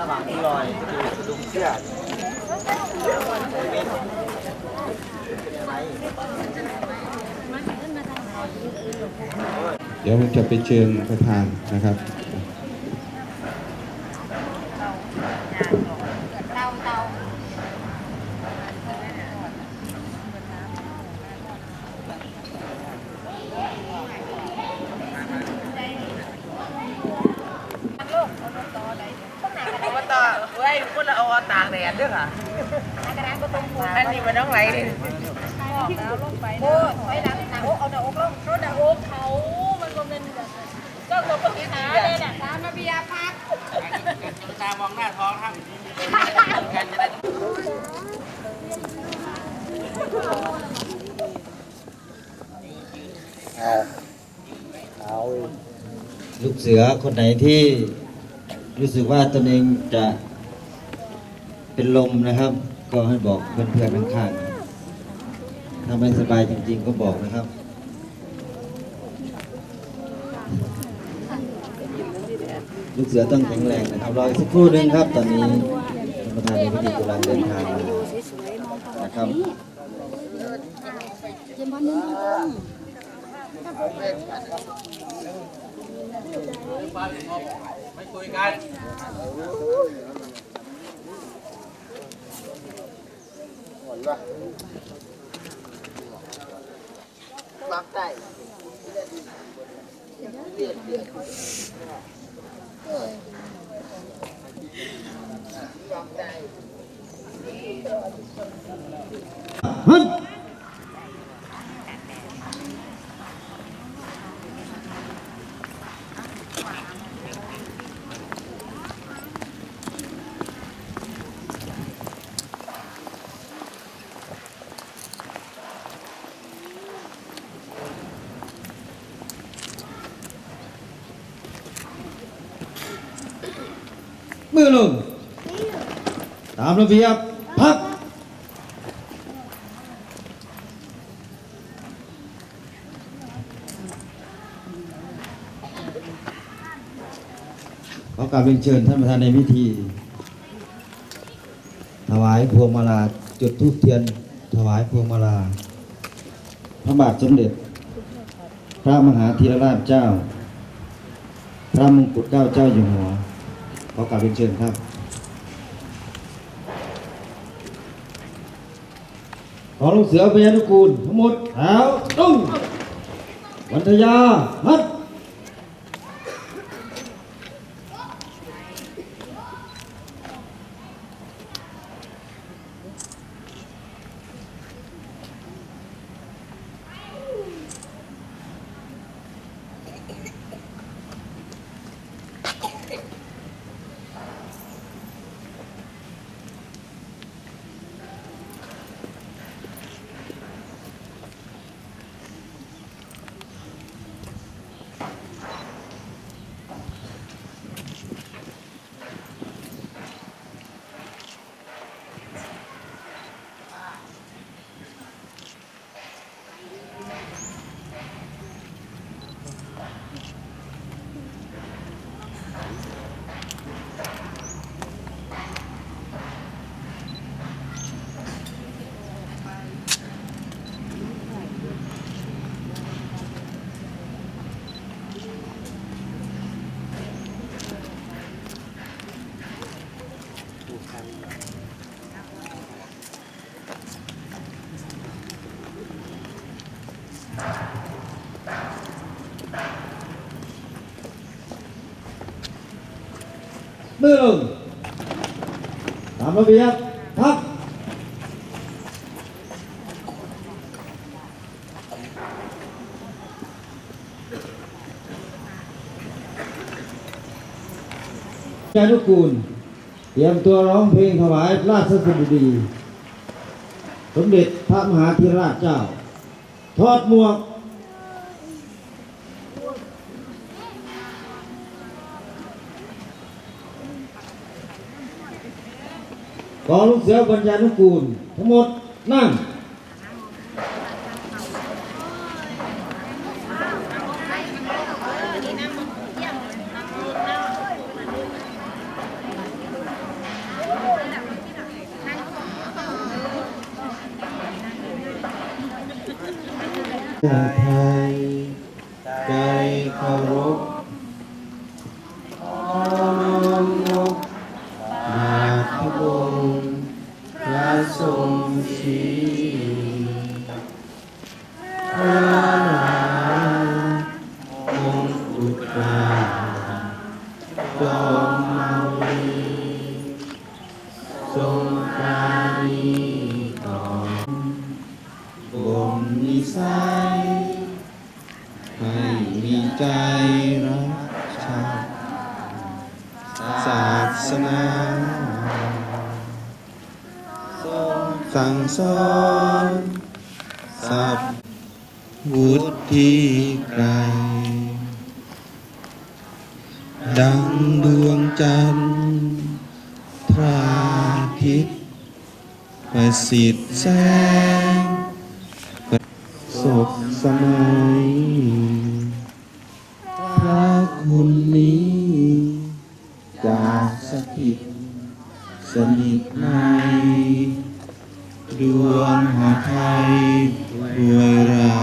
ระหว่างที่ลอยคือดุ้งเชือกเดี๋ยวผมจะไปเชิญประธานนะครับตเว้ยคนละเอาตากแดดด้วยค่ะ อันนี้มันต้องไหลดิโอ้ไว้หลังหน้าอกเอาหน้าอกลงรถหน้าอกเขา มันก็เป็นแบบก็กดตรงนี้นะเลยน่ะตามมาเบียร์พักตามองหน้าท้องครับกันจะได้เอาลูกเสือคนไหนที่รู้สึกว่าตนเองจะเป็นลมนะครับ ก็ให้บอกเพื่อนๆข้างๆถ้าไม่สบายจริง ๆ ก็บอกนะครับลูกเสือต้องแข็งแรงนะครับรออีกสักครู่นึงครับ ตอนนี้ท่านประธานในพิธีกำลังเดินทางมานะครับไม่คุยกัน ฮั มือลง ตามระเบียบ พัก ขอกราบเรียนเชิญท่านประธานในพิธี ถวายพวงมาลาจุดธูปเทียน ถวายพวงมาลา พระบาทสมเด็จ พระมหาธีรราชเจ้า พระมงกุฎเกล้าเจ้าอยู่หัว ขอกราบเรียนเชิญครับ ขอลูกเสือพยานุกูลทั้งหมดแถวตุ้งวันทยาฮัท มือลงตามระเบียบพักยานุกูล เตรียมตัวร้องเพลงถวายราชสดุดี สมเด็จพระมหาธีรราชเจ้า ทอดหมวก ของลูกเสือบรรยานุกูล ทั้งหมดนั่งทา ชี้ รสับวุฒิไกล ดังดวงจันทร์พระอาทิตย์ประสิทธิ์แสงศพสมัย ไทยด้วยรา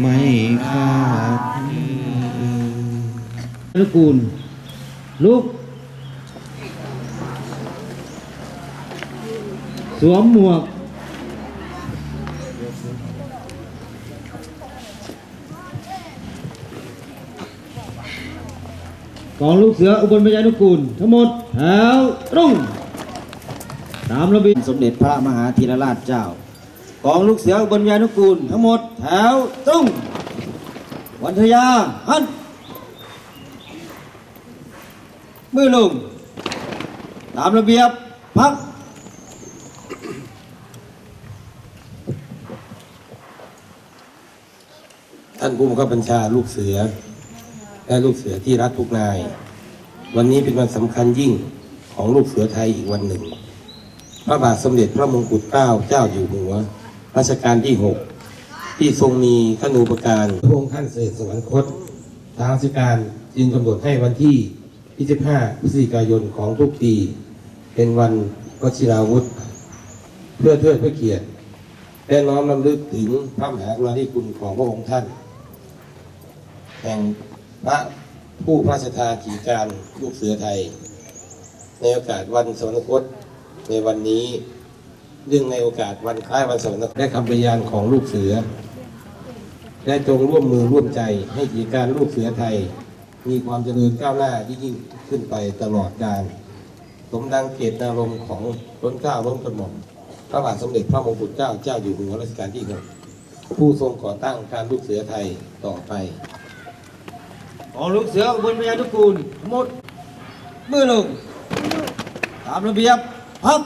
ไม่ขาดนุกูลลุกสวมหมวกกองลูกเสืออุบลพยานุกูล ทั้งหมดแถวตรงตามระเบียบสมเด็จพระมหาธีรราชเจ้า กองลูกเสือบลพยานุกูล ทั้งหมดแถวตรงวันทยาหันมือลง ตามระเบียบ พัก ท่านผู้บังคับบัญชาลูกเสือ และลูกเสือที่รักทุกนาย วันนี้เป็นวันสำคัญยิ่งของลูกเสือไทยอีกวันหนึ่ง พระบาทสมเด็จพระมงกุฎเกล้าเจ้าอยู่หัว รัชกาลที่หกที่ทรงมีขนูปการพระองค์ท่านเสด็จสวรรคตทางราชการจึงกำหนดให้วันที่ 25 พฤศจิกายนของทุกปี เป็นวันวชิราวุธ เพื่อเทิดพระเกียรติและน้อมรำลึกถึงพระมหากรุณาธิคุณของพระองค์ท่าน แห่งพระผู้พระราชทานกิจการลูกเสือไทย ในโอกาสวันสวรรคตในวันนี้ เนื่องในโอกาสวันคล้ายวันสวรรคตและคำปฏิญาณของลูกเสือ และจงร่วมมือร่วมใจให้กิจการลูกเสือไทย มีความเจริญก้าวหน้ายิ่งขึ้นไปตลอดกาลสมดังเจตนารมณ์ของล้นเกล้าล้นกระหม่อมพระบาทสมเด็จพระมงกุฎเกล้าเจ้าอยู่หัวรัชกาลที่หกผู้ทรงก่อตั้งการลูกเสือไทยต่อไปกองลูกเสือบลพยานุกูลหมดมือลงตามระเบียบพัก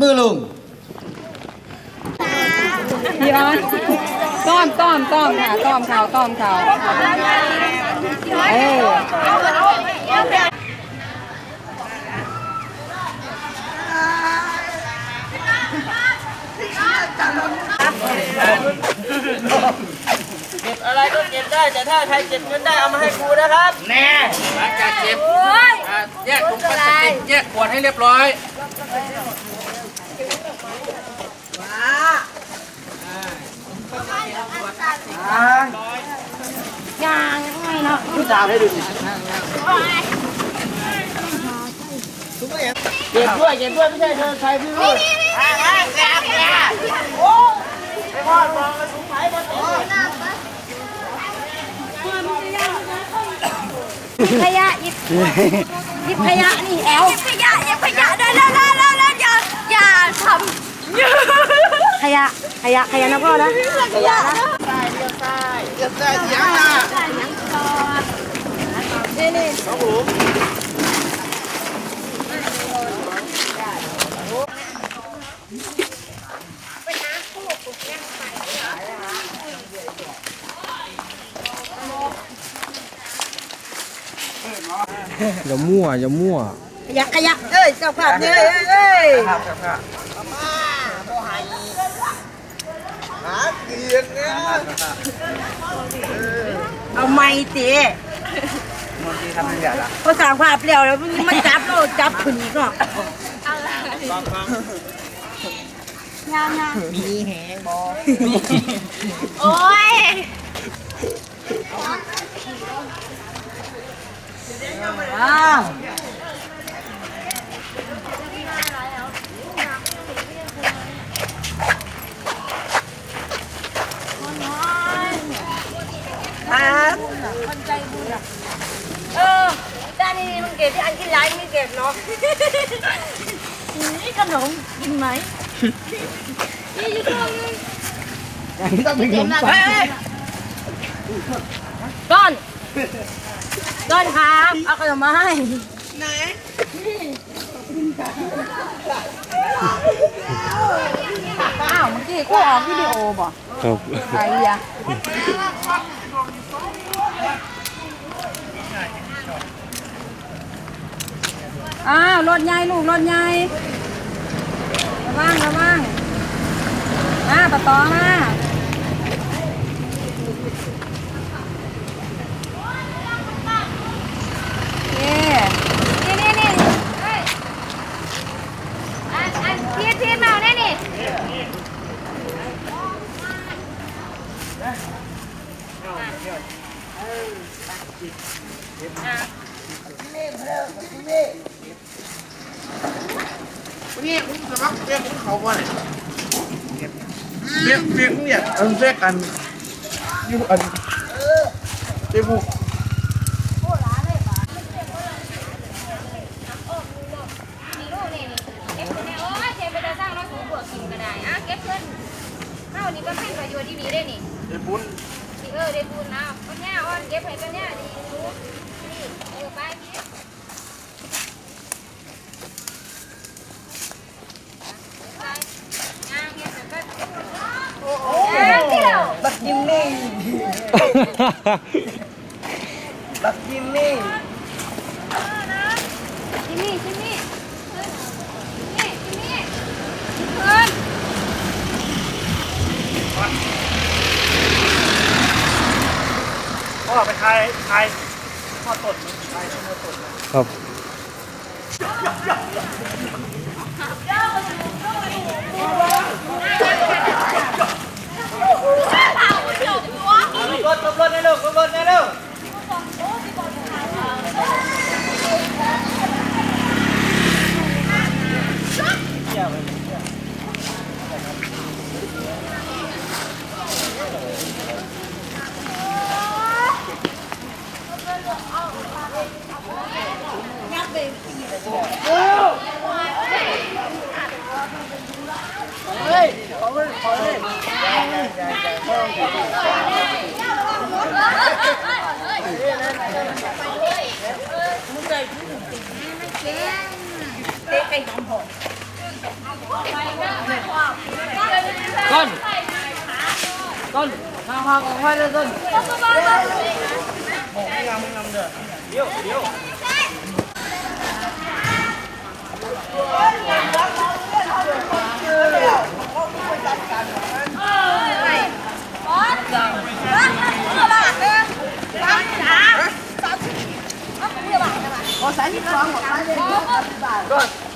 มือลงพี่ออนต้อมต้อมต้อมค่ะต้อมเขาต้อมเขาเออเก็บอะไรก็เก็บได้ แต่ถ้าใครเก็บเงินได้เอามาให้ครูนะครับ แน่หลังจากเก็บอ่าแยกถุงพลาสติกแยกขวดให้เรียบร้อย ยางทำไมเนาะดูจาให้ดูสิเก็บด้วยเก็บด้วยไม่ใช่เธอใครพี่รุ่นโอ้ไปพ่อดมองแล้วสูงไหมบนโต๊ะขยะหยิบหยิบขยะนี่แอลหยิบขยะหยิบขยะได้แล้วแล้วแล้วแล้วอย่าอย่าทำขยะขยะขยะนะพ่อนะขยะนะ อย่ามั่วอย่ามั่วขยะขยะเอ้ยเจ้าภาพเนี่ยเอ้ยเอ้ยครับครับครับหาเกียรติเนี่ย เอาไม้ตีมันดีทำให้ใหญ่ละภาษาภาพเปลี่ยวแล้วมันจับเราจับขึ้นอีกเนาะงานงานมีแหงบอโอ้ยอ้าว เออด้านนี้มันเก็บที่อันที่ร้านไม่เก็บเนาะนี่ขนมกินไหมนี่อยู่ตรงนี้ต้องเป็นขนมปังก้อนก้อนครับเอาขนมมาให้ไหนอ้าวเมื่อกี้กูออกวิดีโอบ่ครับใครอะ อ้าวรถใหญ่ลูกรถใหญ่ระวังระวังมาปะตอมาโอเค นี่นี่นี่เฮ้ยอันอันเทียบเทียบมาได้นี่ นี่คุณสมัคร เรียกคุณเขาว่าไหนเรียกเรียกเนี่ยเออเรียกกันอยู่อันเจ้าบุกนี่ลูกนี่นี่เก็บเนี่ยโอ้ยเจ็บไปจะสร้างน้องสูงบวกกินก็ได้อะเก็บเงินเท่านี้ก็เป็นประโยชน์ที่ดีได้นี่เจ้าบุญนี่เออได้บุญนะก็เนี่ยอ่อนเก็บให้ก็เนี่ยดีรู้นี่เออไปนี่ไปย่างเงี้ยแต่ก็ย่างเที่ยว บักยิมมี่ บักยิมมี่ที่นี่ที่นี่นี่ที่นี่เพิ่นพ่อไปทายทายพ่อตดทายพ่อตดครับรถ con. Con hoàng hoàng còn hoài lên con. Một năm được điêu điêu con. một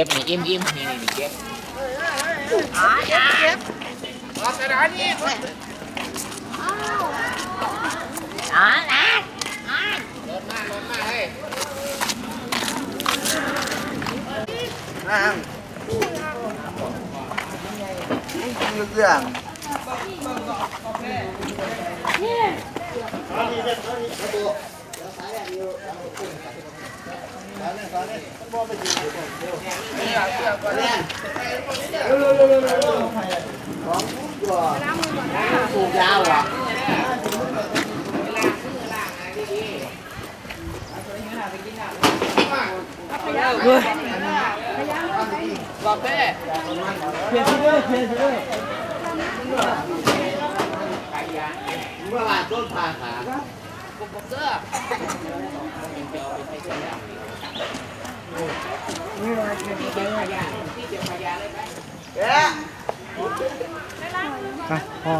ก็บนี่อิ่มอิ่มนี่นี่นี่เก็บเอาสถานีอ๋อานะลดมาลดมาเฮ้ยนั่งเรื่อง ปูยาวอ่ะด้วยบอกแม่เพียรด้วยเพียรด้วยเมื่อวานต้นพาขาบุกเกอร์ พ่อ